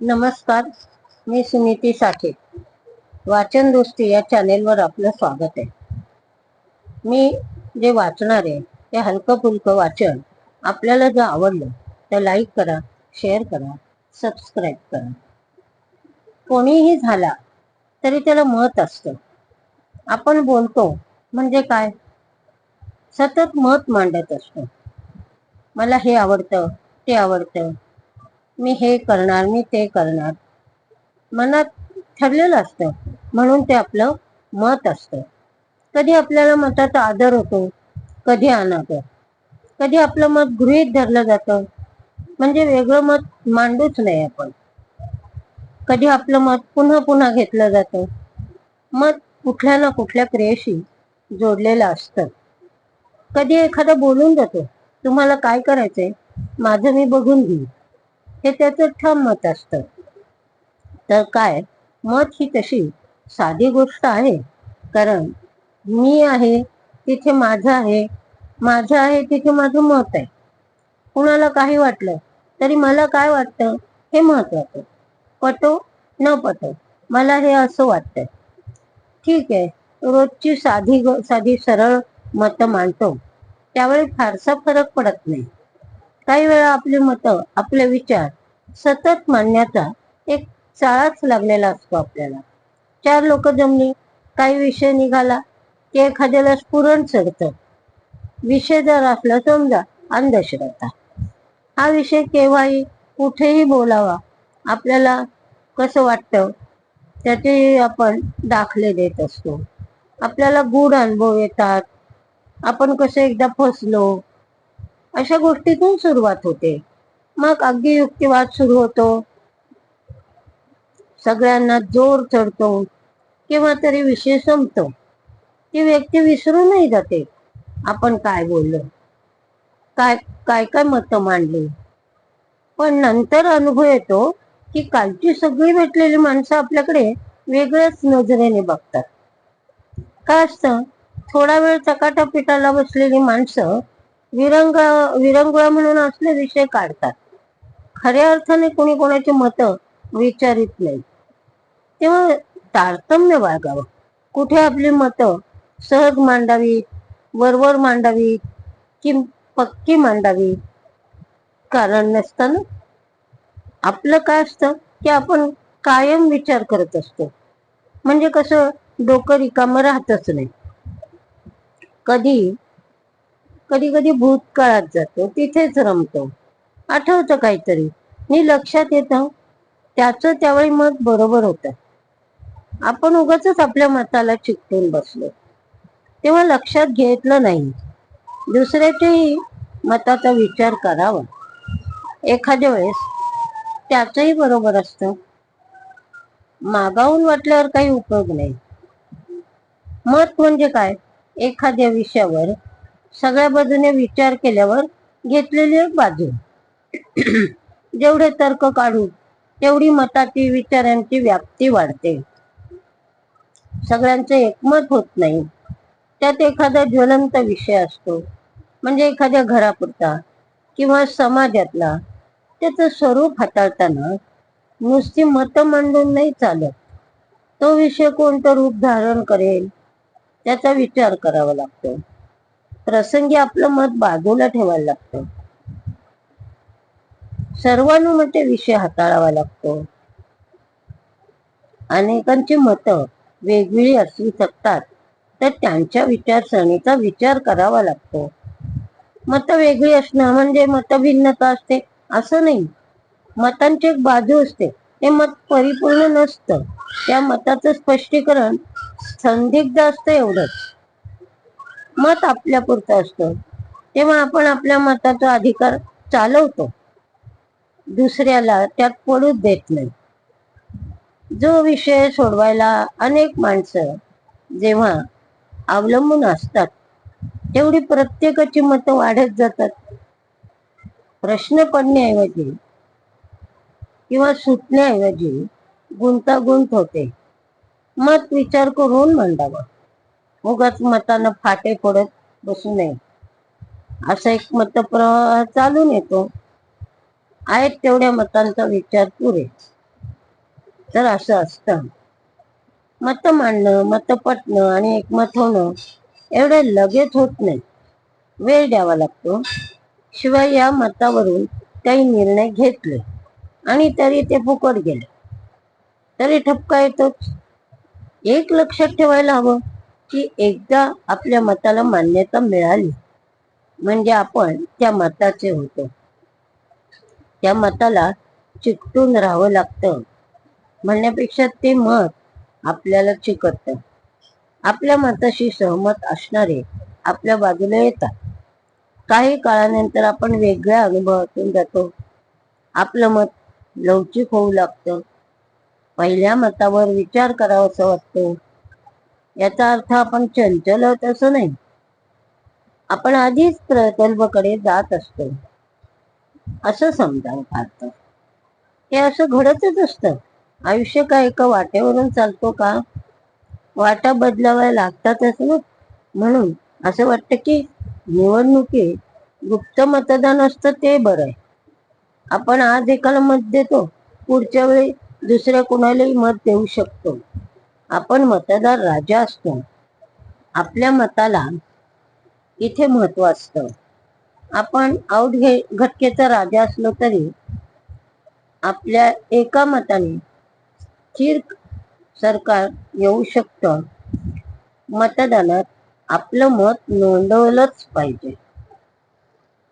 नमस्कार मी सुनीती साठे. वाचन दृष्टी या चॅनेलवर आपलं स्वागत आहे. मी जे वाचणार आहे ते हलकं फुलकं वाचन. आपल्याला जर आवडलं तर लाईक करा शेअर करा सबस्क्राईब करा. कोणीही झाला तरी त्याला मत असतं. आपण बोलतो म्हणजे काय? सतत मत मांडत असतो. मला हे आवडतं ते आवडतं मी हे करणार मी ते करणार. मनात ठरलेलं असतं. म्हणून ते आपलं मत असतं. कधी आपल्याला मताचा आदर होतो कधी अनादर. कधी आपलं मत गृहीत धरलं जातं म्हणजे वेगळं मत मांडूच नाही आपण. कधी आपलं मत पुन्हा पुन्हा घेतलं जातं. मत कुठल्या ना कुठल्या क्रियेशी जोडलेलं असतं. कधी एखादा बोलून जातो तुम्हाला काय करायचंय? माझं मी बघून घेईन. हे त्याचं ठाम मत असतं. तर काय? मत ही तशी साधी गोष्ट आहे. कारण मी आहे तिथे माझं आहे माझं आहे तिथे माझं मत आहे. कुणाला काही वाटलं तरी मला काय वाटतं हे महत्वाचं पटो न पटो मला हे असं वाटतंय. ठीक आहे रोजची साधी साधी सरळ मतं मांडतो. त्यावेळी फारसा फरक पडत नाही. काही वेळा आपली मतं आपले विचार सतत मानण्याचा एक चाळाच लागलेला असतो आपल्याला. चार लोक जमली काही विषय निघाला की एखाद्याला स्फुरण चढतं. विषय जर असला समजा अंधश्रद्धा. हा विषय केव्हाही कुठेही बोलावा आपल्याला कसं वाटतं त्याचे आपण दाखले देत असतो. आपल्याला गूढ अनुभव येतात. आपण कसं एकदा फसलो अशा गोष्टीतून सुरुवात होते. मग अगदी युक्तिवाद सुरू होतो. सगळ्यांना जोर चढतो किंवा तरी विषय संपतो. ती व्यक्ती विसरूनही जाते. आपण काय बोललो? काय काय काय मतं मांडली? पण नंतर अनुभव येतो की कालची सगळी भेटलेली माणसं आपल्याकडे वेगळ्याच नजरेने बघतात. काय असतं? थोडा वेळ चकाटा पिठाला बसलेली माणसं विरंग विरंगुळा म्हणून असले विषय काढतात. खऱ्या अर्थाने कोणी कोणाची मतं विचारित नाही. तेव्हा तारतम्य बाळगावं. कुठे आपली मतं सहज मांडावीत वरवर मांडावीत की पक्की मांडावी कारण नसताना आपलं काय असतं की आपण कायम विचार करत असतो. म्हणजे कसं डोकं रिकामं राहतच नाही. कधी कधी कधी भूतकाळात जातो तिथेच रमतो. आठवतं काहीतरी. मी लक्षात येतं त्याचं त्यावेळी मत बरोबर होतं. आपण उगाच आपल्या मताला चिकटून बसलो. तेव्हा लक्षात घेतलं नाही. दुसऱ्याच्याही मताचा विचार करावा. एखाद्या वेळेस त्याचंही बरोबर असतं. मागावून वाटल्यावर काही उपयोग नाही. मत म्हणजे काय? एखाद्या विषयावर सगळ्या बाजूने विचार केल्यावर घेतलेली एक बाजू. जेवढे तर्क काढू तेवढी मताची विचारांची व्याप्ती वाढते. सगळ्यांचं एकमत होत नाही. त्यात एखादा ज्वलंत विषय असतो. म्हणजे एखाद्या घरापुरता किंवा समाजातला त्याचं स्वरूप हाताळताना नुसती मतं मांडून नाही चालत. तो विषय कोणतं रूप धारण करेल त्याचा विचार करावा लागतो. प्रसंगी आपलं मत बाजूला ठेवायला लागतं. सर्वानुमते विषय हाताळावा लागतो. अनेकांची मतं वेगवेगळी असू शकतात तर त्यांच्या विचारसरणीचा विचार करावा लागतो. मतं वेगळी असणं म्हणजे मतभिन्नता असते असं नाही. मतांची एक बाजू असते ते मत परिपूर्ण नसतं. त्या मताचं स्पष्टीकरण संदिग्ध असतं एवढंच. मत आपल्या पुरतं असतं. तेव्हा आपण आपल्या मताचा अधिकार चालवतो. दुसऱ्याला त्यात पडूच देत नाही. जो विषय सोडवायला अनेक माणसं जेव्हा अवलंबून असतात तेवढी प्रत्येकाची मतं वाढत जातात. प्रश्न पडण्याऐवजी किंवा सुटण्याऐवजी गुंतागुंत होते. मत विचार करून मांडावा. उगाच मतानं फाटे पडत बसू नये. असा एक मतप्रवाह चालून येतो. आहेत तेवढ्या मतांचा विचार पुरे तर असं असतं. मत मांडणं मत पटणं आणि एकमत होणं एवढे लगेच होत नाही. वेळ द्यावा लागतो. शिवाय या मतावरून काही निर्णय घेतले आणि तरी ते फुकट गेले. तरी ठपका येतोच. एक लक्षात ठेवायला हवं की एकदा आपल्या मताला मान्यता मिळाली. म्हणजे आपण त्या मताचे होतो. त्या मताला चिकटून राहावं लागतं. म्हणण्यापेक्षा ते मत आपल्याला चिकटतं. आपल्या मताशी सहमत असणारे आपल्या बाजूला येतात. काही काळानंतर आपण वेगळ्या अनुभवातून जातो. आपलं मत लवचिक होऊ लागतं. पहिल्या मतावर विचार करावासा वाटतो. याचा अर्थ आपण चंचल होत असं नाही. आपण आधीच प्रकल्पकडे जात असतो. असं समजावं फारतं हे असं घडतच असतं. आयुष्य काय एका वाटेवरून चालतो का? वाटा बदलाव्या लागतातच ना. म्हणून असं वाटतं की निवडणुकीत गुप्त मतदान असतं ते बरं आहे. आपण आज एकाला मत देतो पुढच्या वेळी दुसऱ्या कुणालाही मत देऊ शकतो. आपण मतदार राजा असतो. आपल्या मताला इथे महत्त्व असतं. आपण आऊट घे घटकेचा राजा असलो तरी आपल्या एका मताने स्थिर सरकार येऊ शकतं. मतदानात आपलं मत नोंदवलंच पाहिजे.